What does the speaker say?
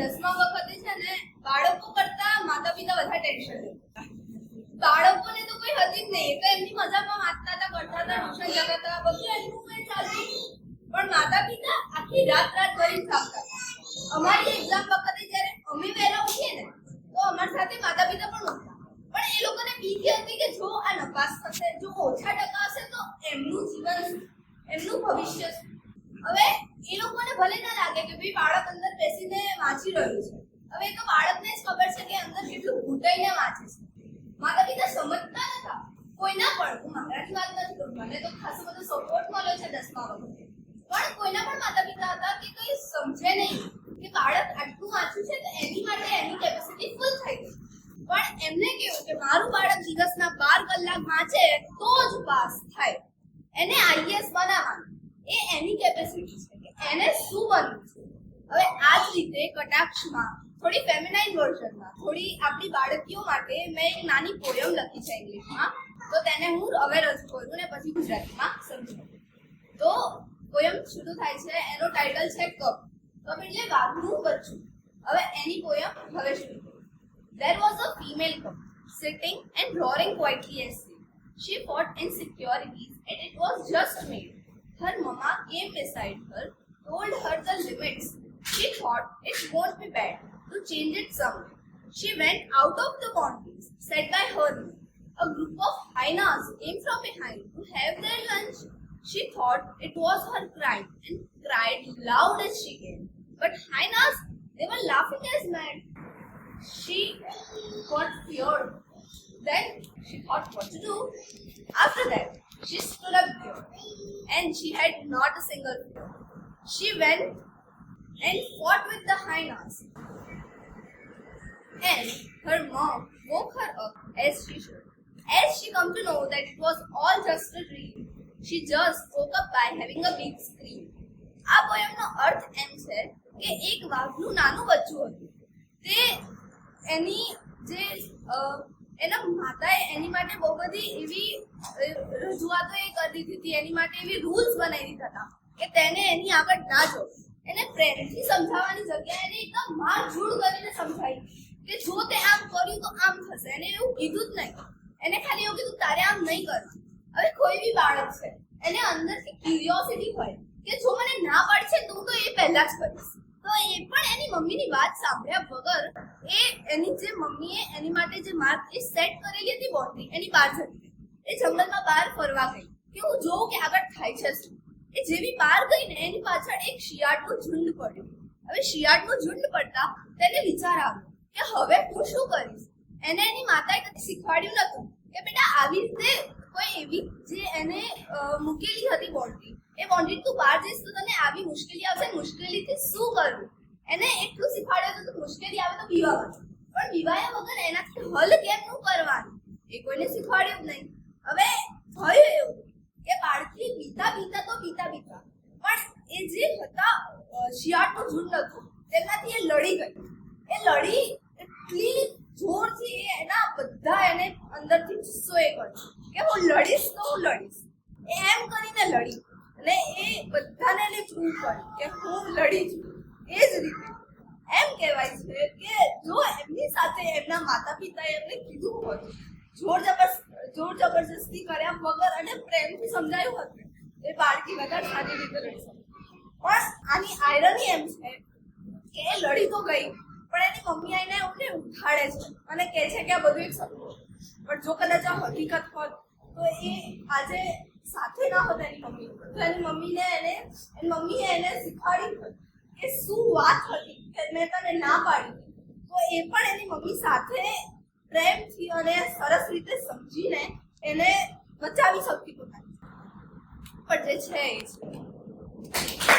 દસમા વખતે છે ને બાળકો કરતા માતા પિતા વધારે ટેન્શન બાળકોને તો કોઈ હતી જ નહીં. તો એમની મજામાં વાંચતા હતા, કરતા હતા ટ્યુશન જતા હતા, બધું એમનું કઈ ચાલતું પણ માતા પિતા આખી રાત રાત ભરી થાકતા અમારી એક્ઝામ વખતે જ્યારે અમે વહેલા ઉઠીએ ને, તો અમારી સાથે માતા પિતા પણ ઉઠતા પણ એ લોકોને બીક હતી કે જો આ નપાસ થશે, જો ઓછા ટકા હશે તો એમનું જીવન, એમનું ભવિષ્ય હવે એ લોકોને ભલે ના લાગે કે ભાઈ બાળક અંદર બેસીને વાંચી રહ્યું છે. હવે એ તો બાળકને જ ખબર છે કે અંદર કેટલું ઘૂંટાઈને વાંચે છે. માતા પિતા સમજતા નતા. કોઈના પણ, હું મારાની વાત નથી કરું. મને તો ખાસો બધો સપોર્ટ મળ્યો છે દસમા વખતે. પણ કોઈના પણ માતા પિતા હતા કે કઈ સમજે નહીં કે બાળક આટલું વાંચ્યું છે તો એની માટે એની કેપેસિટી ફૂલ થઈ ગઈ. પણ એમને કેવું કે મારું બાળક દિવસના બાર કલાક વાંચે તો જ પાસ થાય. એને આઈએસ બનાવવાનું. એ એની કેપેસિટી છે એને શું બનવું છે? હવે આ જ રીતે કટાક્ષમાં, થોડી ફેમિનાઇન વર્ઝનમાં થોડી આપણી બાળકીઓ માટે મેં એક નાની પોયમ લખી છે ઇંગ્લિશમાં તો તેને હું હવે રજૂ કરું ને પછી ગુજરાતીમાં સમજાવું. તો પોયમ શરૂ થાય છે, એનો ટાઇટલ છે કપ. કપ એટલે વાઘનું બચ્ચું હવે એની પોયમ હવે શરૂ કરું. There was a female cup sitting and roaring quietly she She fought insecurities and it was just made. Her mama came beside her, told her the limits. She thought it won't be bad to change it someday. She went out of the boundaries set by her room. A group of hyenas came from behind to have their lunch. She thought it was her crime and cried loud as she came. But hyenas, they were laughing as mad. She got feared. Then she thought what to do. After that, she stood up there and she had not a single fear. She went and fought with the hyenas. And her mom woke her up as she should. As she come to know that it was all just a dream, she just woke up by having a big scream. આ પોયમનો અર્થ એમ છે કે એક વાઘનું નાનું બચ્ચું હતું તે એની જે એના માતાએ એની માટે બહુ બધી એવી રજૂઆતો એ કરી દીધી હતી. એની માટે એવી રૂલ્સ બનાવી દીધા હતા કે તેને એની આગળ ના જો. એને પ્રેમથી સમજાવવાની જગ્યાએ એને એકદમ માર ઝૂડ કરીને સમજાવી. કે જો તે આમ કર્યું તો આમ થશે. એને એવું કીધું જ નહીં. એને ખાલી એવું કીધું, તારે આમ નહીં કરવું હવે કોઈ બી બાળક છે, એને અંદરથી ક્યુરિયોસિટી હોય કે જો મને ના પાડશે, તો તો એ પહેલા જ કરીશ. એ પણ એની મમ્મીની વાત સાંભળ્યા વગર એ એની જે મમ્મીએ એની માટે જે માર્ક એ સેટ કરેલી હતી બોન્ડ્રી એની બહાર જતી એ જંગલમાં બહાર ફરવા ગઈ. કે હું જોઉં કે આગળ થાય છે શું? એ જેવી બહાર ગઈ ને એની પાછળ એક શિયાળનું ઝુંડ પડ્યું. હવે શિયાળનું ઝુંડ પડતા તેને વિચાર આવ્યો કે હવે હું શું કરીશ? એને એની માતાએ કદી શીખવાડ્યું નતું કે બેટા, આવી રીતે કોઈ એવી જે એને મૂકેલી હતી બોન્ડરી બોન્ડરી તું બહાર જઈશ તો તને આવી મુશ્કેલી આવશે. મુશ્કેલીથી શું કરવું? એને એટલું શીખવાડ્યું હતું મુશ્કેલી આવે તો બીવાનું પણ પીવાયા વગર એનાથી હલ કેમ નું કરવાનું? એ કોઈને શીખવાડ્યું જ નહીં. હવે થયું એવું કે બાળકી બીતા બીતા તો બીતા બીતા. પણ એ જે હતા શિયાળનું ઝુંડ હતું તેમનાથી એ લડી ગઈ. એ લડી એટલી જોરથી એના બધા એને અંદરથી ગુસ્સો એ કર્યો કે હું લડીશ તો હું લડીશ. એમ કરીને લડી. અને એ બધાને એને જોવું પડે કે હું લડી છું. એ જ રીતે. એમ કહેવાય છે કે જો એમની સાથે એમના માતા પિતાએ એમને કીધું હોત જોર જબરજસ્ત જોર જબરજસ્તી કર્યા વગર અને પ્રેમથી સમજાયું હતું એ બાળકી વધારે સારી રીતે લડી શકે. પણ આની આયરની એમ છે કે એ લડી તો ગઈ, પણ એની મમ્મી આઈને એમને ઉઠાડે છે અને કહે છે કે આ બધું એક સપનું પણ જો કદાચ આ હકીકત હોત, તો એ આજે સાથે ના હતા એની મમ્મી. તો એની મમ્મીને એને, એની મમ્મીએ એને શીખવાડી કે શું વાત હતી, કે મેં તને ના પાડી. તો એ પણ એની મમ્મી સાથે પ્રેમથી અને સરસ રીતે સમજીને એને બચાવી શકતી પોતાની. પણ જે છે એ છે.